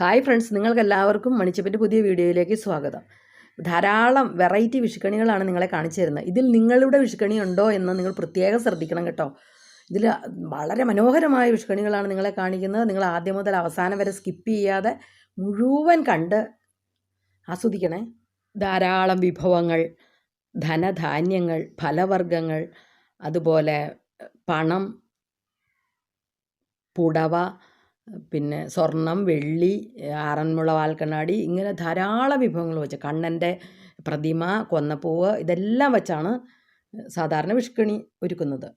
Hi friends നിങ്ങൾക്കെല്ലാവർക്കും മണിച്ചപ്പന്റെ പുതിയ വീഡിയോയിലേക്ക് സ്വാഗതം. ധാരാളം വെറൈറ്റി വിഷുക്കണികളാണ് നിങ്ങളെ കാണിച്ചു തരുന്നത് ഇതിൽ നിങ്ങളുടെ വിഷുക്കണി ഉണ്ടോ എന്ന് നിങ്ങൾ പ്രത്യേകം ശ്രദ്ധിക്കണം കേട്ടോ. ഇതിൽ വളരെ മനോഹരമായ വിഷുക്കണികളാണ് നിങ്ങളെ കാണിക്കുന്നത്. നിങ്ങൾ ആദ്യം മുതൽ അവസാനം വരെ സ്കിപ്പ് ചെയ്യാതെ മുഴുവൻ കണ്ട് ആസ്വദിക്കണേ. ധാരാളം വിഭവങ്ങൾ ധനധാന്യങ്ങൾ ഫലവർഗങ്ങൾ അതുപോലെ പണം പുടവ പിന്നെ സ്വർണം വെള്ളി ആറന്മുള വാൽക്കണ്ണാടി ഇങ്ങനെ ധാരാളം വിഭവങ്ങൾ വെച്ച് കണ്ണന്റെ പ്രതിമ കൊന്നപ്പൂവ് ഇതെല്ലാം വെച്ചാണ് സാധാരണ വിഷുക്കണി ഒരുക്കുന്നത്.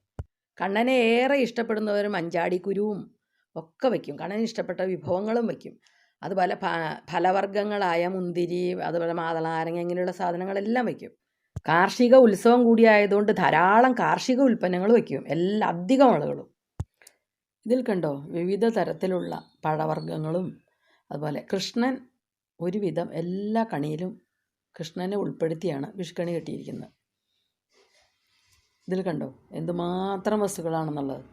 കണ്ണനെ ഏറെ ഇഷ്ടപ്പെടുന്നവർ മഞ്ചാടിക്കുരുവും ഒക്കെ വയ്ക്കും കണ്ണന് ഇഷ്ടപ്പെട്ട വിഭവങ്ങളും വയ്ക്കും അതുപോലെ ഫലവർഗങ്ങളായ മുന്തിരി അതുപോലെ മാതളനാരങ്ങ ഇങ്ങനെയുള്ള സാധനങ്ങളെല്ലാം വയ്ക്കും കാർഷിക ഉത്സവം കൂടിയായതുകൊണ്ട് ധാരാളം കാർഷിക ഉൽപ്പന്നങ്ങൾ വയ്ക്കും എല്ലാ അധികം ആളുകളും. ഇതിൽ കണ്ടോ? വിവിധ തരത്തിലുള്ള പഴവർഗങ്ങളും അതുപോലെ കൃഷ്ണൻ ഒരുവിധം എല്ലാ കണിയിലും കൃഷ്ണനെ ഉൾപ്പെടുത്തിയാണ് വിഷുക്കണി കെട്ടിയിരിക്കുന്നത്. ഇതിൽ കണ്ടോ? എന്തുമാത്രം വസ്തുക്കളാണെന്നുള്ളത്.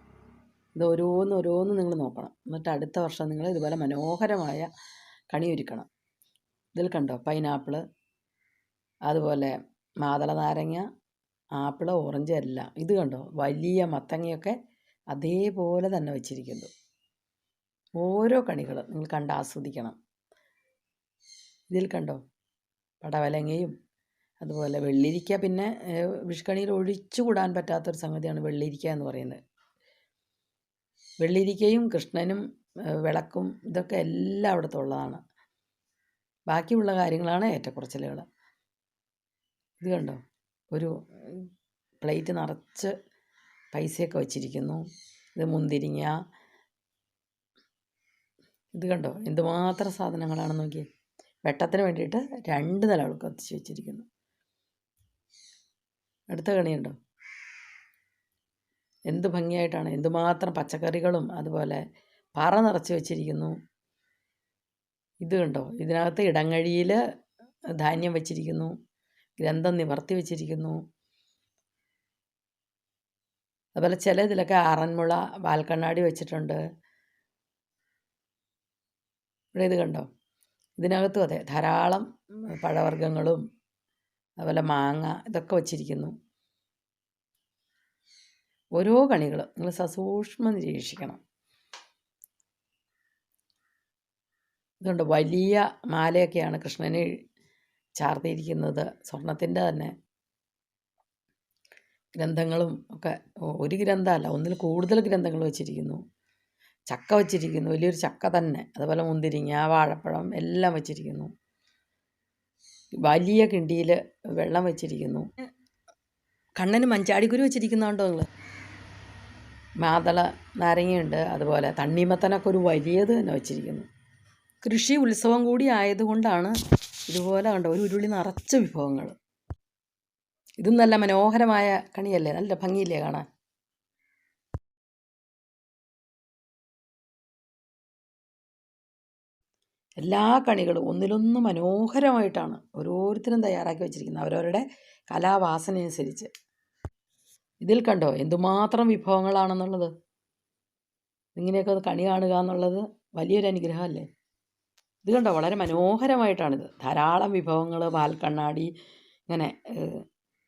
ഇത് ഓരോന്ന് ഓരോന്ന് നിങ്ങൾ നോക്കണം. എന്നിട്ട് അടുത്ത വർഷം നിങ്ങൾ ഇതുപോലെ മനോഹരമായ കണി ഒരുക്കണം. ഇതിൽ കണ്ടോ? പൈനാപ്പിൾ അതുപോലെ മാതള നാരങ്ങ ആപ്പിൾ ഓറഞ്ച് എല്ലാം. ഇത് കണ്ടോ? വലിയ മത്തങ്ങയൊക്കെ അതേപോലെ തന്നെ വെച്ചിരിക്കുന്നു. ഓരോ കണികൾ നിങ്ങൾ കണ്ട് ആസ്വദിക്കണം. ഇതിൽ കണ്ടോ? പടവലങ്ങയും അതുപോലെ വെള്ളിരിക്ക പിന്നെ വിഷുക്കണിയിൽ ഒഴിച്ചുകൂടാൻ പറ്റാത്തൊരു സംഗതിയാണ് വെള്ളിരിക്ക എന്ന് പറയുന്നത്. വെള്ളിരിക്കയും കൃഷ്ണനും വിളക്കും ഇതൊക്കെ എല്ലാം അവിടുത്തെ ഉള്ളതാണ്. ബാക്കിയുള്ള കാര്യങ്ങളാണ് ഏറ്റക്കുറച്ചിലുകൾ. ഇത് കണ്ടോ? ഒരു പ്ലേറ്റ് നിറച്ച് പൈസയൊക്കെ വച്ചിരിക്കുന്നു. ഇത് മുന്തിരിങ്ങ. ഇത് കണ്ടോ? എന്തുമാത്രം സാധനങ്ങളാണ് നോക്കിയേ. വെട്ടത്തിന് വേണ്ടിയിട്ട് രണ്ട് നിലകൾ കത്തിച്ച് വെച്ചിരിക്കുന്നു. അടുത്ത കണിയുണ്ടോ? എന്ത് ഭംഗിയായിട്ടാണ്. എന്തുമാത്രം പച്ചക്കറികളും അതുപോലെ പറ നിറച്ച് വെച്ചിരിക്കുന്നു. ഇത് കണ്ടോ? ഇതിനകത്ത് ഇടങ്ങഴിയിൽ ധാന്യം വെച്ചിരിക്കുന്നു. ഗ്രന്ഥം നിവർത്തി വെച്ചിരിക്കുന്നു. അതുപോലെ ചില ഇതിലൊക്കെ ആറന്മുള വാൽക്കണ്ണാടി വെച്ചിട്ടുണ്ട്. ഇവിടെ ഇത് കണ്ടോ? ഇതിനകത്തും അതെ ധാരാളം പഴവർഗങ്ങളും അതുപോലെ മാങ്ങ ഇതൊക്കെ വച്ചിരിക്കുന്നു. ഓരോ കണികൾ നിങ്ങൾ സസൂക്ഷ്മം നിരീക്ഷിക്കണം. ഇതുകൊണ്ട് വലിയ മാലയൊക്കെയാണ് കൃഷ്ണന് ചാർത്തിയിരിക്കുന്നത്. സ്വർണത്തിന്റെ തന്നെ. ഗ്രന്ഥങ്ങളും ഒക്കെ ഒരു ഗ്രന്ഥമല്ല ഒന്നിൽ കൂടുതൽ ഗ്രന്ഥങ്ങൾ വെച്ചിരിക്കുന്നു. ചക്ക വച്ചിരിക്കുന്നു വലിയൊരു ചക്ക തന്നെ. അതുപോലെ മുന്തിരിങ്ങ വാഴപ്പഴം എല്ലാം വച്ചിരിക്കുന്നു. വലിയ കിണ്ടിയിൽ വെള്ളം വെച്ചിരിക്കുന്നു. കണ്ണന് മഞ്ചാടിക്കുരു വെച്ചിരിക്കുന്നുണ്ടോ നിങ്ങൾ മാതള നാരങ്ങയുണ്ട് അതുപോലെ തണ്ണിമത്തനൊക്കെ ഒരു വലിയത് തന്നെ വെച്ചിരിക്കുന്നു. കൃഷി ഉത്സവം കൂടി ആയതുകൊണ്ടാണ് ഇതുപോലെ കണ്ടോ ഒരു ഉരുളി നിറച്ച വിഭവങ്ങൾ. ഇതും നല്ല മനോഹരമായ കണിയല്ലേ? നല്ല ഭംഗിയില്ലേ കാണാൻ? എല്ലാ കണികളും ഒന്നിലൊന്ന് മനോഹരമായിട്ടാണ് ഓരോരുത്തരും തയ്യാറാക്കി വെച്ചിരിക്കുന്നത്. അവരവരുടെ കലാവാസനയനുസരിച്ച്. ഇതിൽ കണ്ടോ? എന്തുമാത്രം വിഭവങ്ങളാണെന്നുള്ളത്? ഇങ്ങനെയൊക്കെ കണി കാണുക എന്നുള്ളത് വലിയൊരു അനുഗ്രഹമല്ലേ? ഇത് കണ്ടോ? വളരെ മനോഹരമായിട്ടാണിത്. ധാരാളം വിഭവങ്ങൾ പാൽക്കണ്ണാടി ഇങ്ങനെ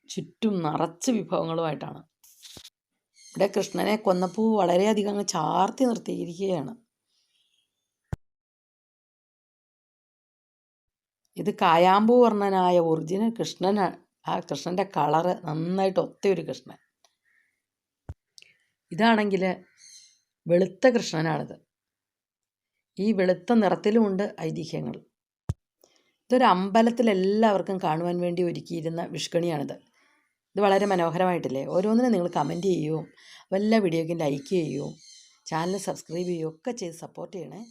ചുറ്റും നിറച്ച് വിഭവങ്ങളുമായിട്ടാണ്. ഇവിടെ കൃഷ്ണനെ കൊന്നപ്പൂ വളരെയധികം അങ്ങ് ചാർത്തി നിർത്തിയിരിക്കുകയാണ്. ഇത് കായാമ്പൂ വർണനായ ഒറിജിനൽ കൃഷ്ണൻ ആ കൃഷ്ണന്റെ കളറ് നന്നായിട്ട് ഒത്തയൊരു കൃഷ്ണൻ. ഇതാണെങ്കിൽ വെളുത്ത കൃഷ്ണനാണിത്. ഈ വെളുത്ത നിറത്തിലുമുണ്ട് ഐതിഹ്യങ്ങൾ. ഇതൊരു അമ്പലത്തിൽ എല്ലാവർക്കും കാണുവാൻ വേണ്ടി ഒരുക്കിയിരുന്ന വിഷ്കണിയാണിത്. ഇത് വളരെ മനോഹരമായിട്ടില്ലേ? ഓരോന്നിനും നിങ്ങൾ കമന്റ് ചെയ്യുകയും വല്ല വീഡിയോയ്ക്കും ലൈക്ക് ചെയ്യുകയും ചാനൽ സബ്സ്ക്രൈബ് ചെയ്യുകയും ഒക്കെ ചെയ്ത് സപ്പോർട്ട് ചെയ്യണേ.